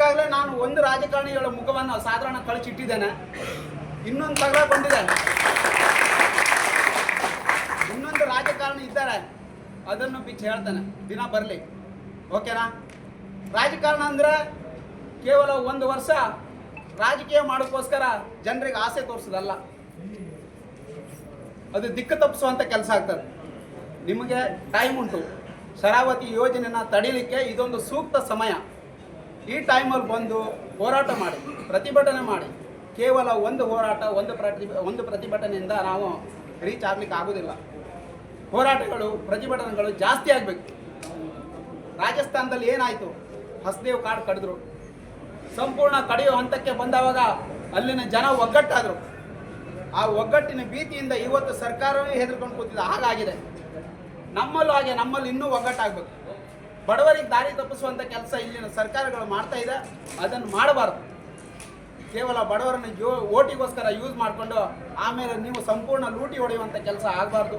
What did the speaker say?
ಈಗಾಗಲೇ ನಾನು ಒಂದು ರಾಜಕಾರಣಿಗಳ ಮುಖವನ್ನು ಸಾಧಾರಣ ಕಳಚಿಟ್ಟಿದ್ದೇನೆ. ಇನ್ನೊಂದು ತಗಲಕೊಂಡಿದೆ ಇನ್ನೊಂದು ರಾಜಕಾರಣಿ ಇದ್ದಾರೆ. ಅದನ್ನು ಬಿಚ್ಚಿ ಹೇಳ್ತಾನೆ. ದಿನ ಬರಲಿ. ಓಕೆನಾ? ರಾಜಕಾರಣ ಅಂದರೆ ಕೇವಲ ಒಂದು ವರ್ಷ ರಾಜಕೀಯ ಮಾಡೋಕ್ಕೋಸ್ಕರ ಜನರಿಗೆ ಆಸೆ ತೋರಿಸೋದಲ್ಲ. ಅದು ದಿಕ್ಕು ತಪ್ಪಿಸುವಂಥ ಕೆಲಸ ಆಗ್ತದೆ. ನಿಮಗೆ ಟೈಮ್ ಉಂಟು. ಶರಾವತಿ ಯೋಜನೆನ ತಡೀಲಿಕ್ಕೆ ಇದೊಂದು ಸೂಕ್ತ ಸಮಯ. ಈ ಟೈಮಲ್ಲಿ ಬಂದು ಹೋರಾಟ ಮಾಡಿ, ಪ್ರತಿಭಟನೆ ಮಾಡಿ. ಕೇವಲ ಒಂದು ಹೋರಾಟ, ಒಂದು ಪ್ರತಿ, ಒಂದು ಪ್ರತಿಭಟನೆಯಿಂದ ನಾವು ರೀಚ್ ಆಗ್ಲಿಕ್ಕೆ ಆಗೋದಿಲ್ಲ. ಹೋರಾಟಗಳು, ಪ್ರತಿಭಟನೆಗಳು ಜಾಸ್ತಿ ಆಗಬೇಕು. ರಾಜಸ್ಥಾನದಲ್ಲಿ ಏನಾಯಿತು? ಹಸ್ದೇವ್ ಕಾಡು ಕಡಿದ್ರು. ಸಂಪೂರ್ಣ ಕಡಿಯೋ ಹಂತಕ್ಕೆ ಬಂದವಾಗ ಅಲ್ಲಿನ ಜನ ಒಗ್ಗಟ್ಟಾದರು. ಆ ಒಗ್ಗಟ್ಟಿನ ಭೀತಿಯಿಂದ ಇವತ್ತು ಸರ್ಕಾರವೇ ಹೆದರ್ಕೊಂಡು ಕೂತಿದೆ. ಹಾಗಾಗಿದೆ. ನಮ್ಮಲ್ಲೂ ಹಾಗೆ, ನಮ್ಮಲ್ಲಿ ಇನ್ನೂ ಒಗ್ಗಟ್ಟಾಗಬೇಕು. ಬಡವರಿಗೆ ದಾರಿ ತಪ್ಪಿಸುವಂಥ ಕೆಲಸ ಇಲ್ಲಿನ ಸರ್ಕಾರಗಳು ಮಾಡ್ತಾ ಇದೆ. ಅದನ್ನು ಮಾಡಬಾರ್ದು. ಕೇವಲ ಬಡವರನ್ನ ಯೋ ಓಟಿಗೋಸ್ಕರ ಯೂಸ್ ಮಾಡಿಕೊಂಡು ಆಮೇಲೆ ನೀವು ಸಂಪೂರ್ಣ ಲೂಟಿ ಹೊಡೆಯುವಂಥ ಕೆಲಸ ಆಗಬಾರ್ದು.